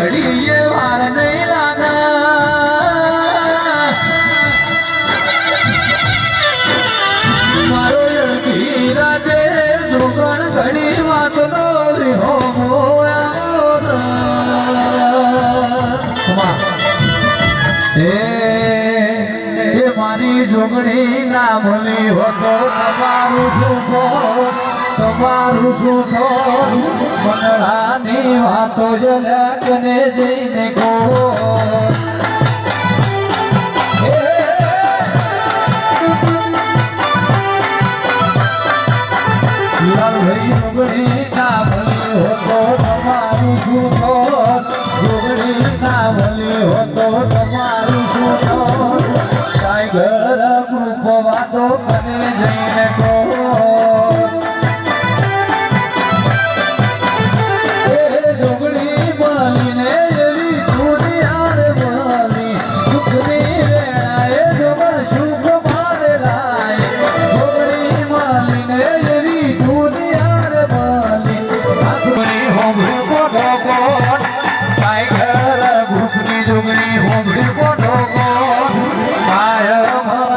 ઘડીએ વાર નહીં લાગા. મારો અડધી રાતે જોગણ રીહો મોયા એ એ મારી જોગણી ના ભલી હોતો અમારું સુખો તમારું સુખો મંગળાની વાતો જલકને જઈને કહો જોગણી ના ભલી હોતો તમારું શું થોત જોગણી ના ભલી હોતો શું વાતો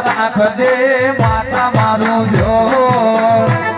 રાખજે માતા મારું જો